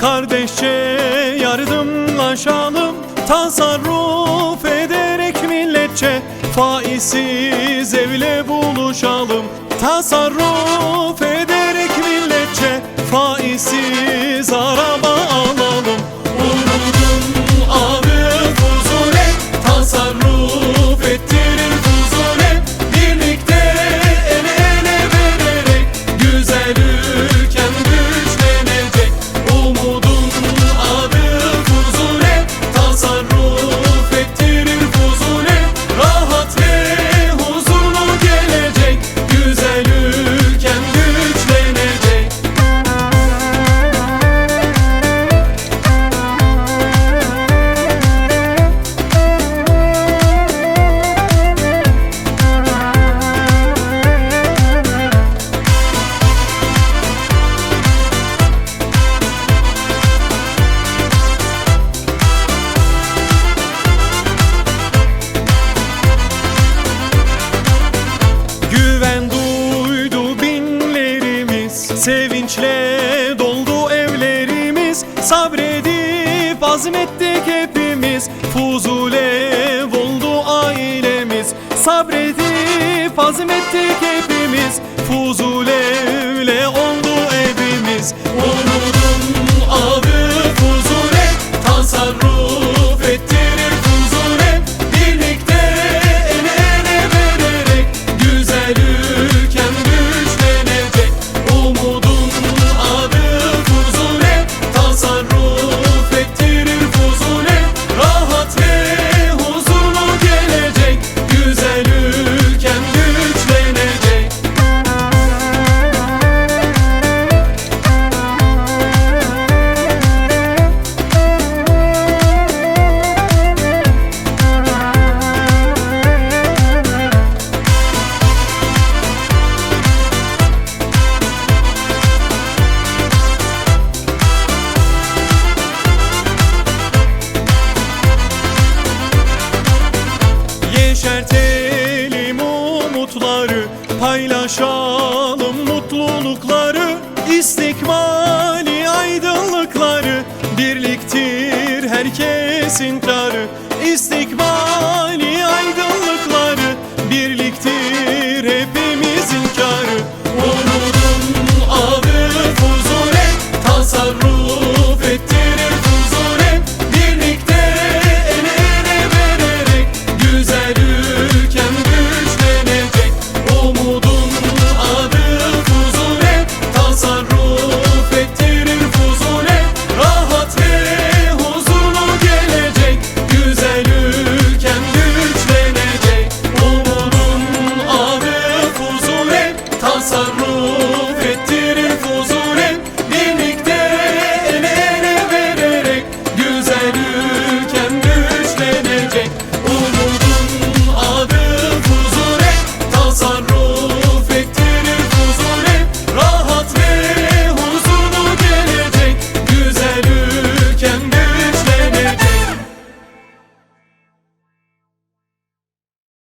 Kardeşçe yardımlaşalım Tasarruf ederek milletçe Faizsiz evle buluşalım. Tasarruf Sevinçle doldu evlerimiz. Sabredip azmettik hepimiz. Fuzule oldu ailemiz. Sabredip azmettik hepimiz. Fuzule oldu evimiz. Olur paylaşalım mutlulukları istikbali aydınlıkları. Birliktir herkesin karı istikbal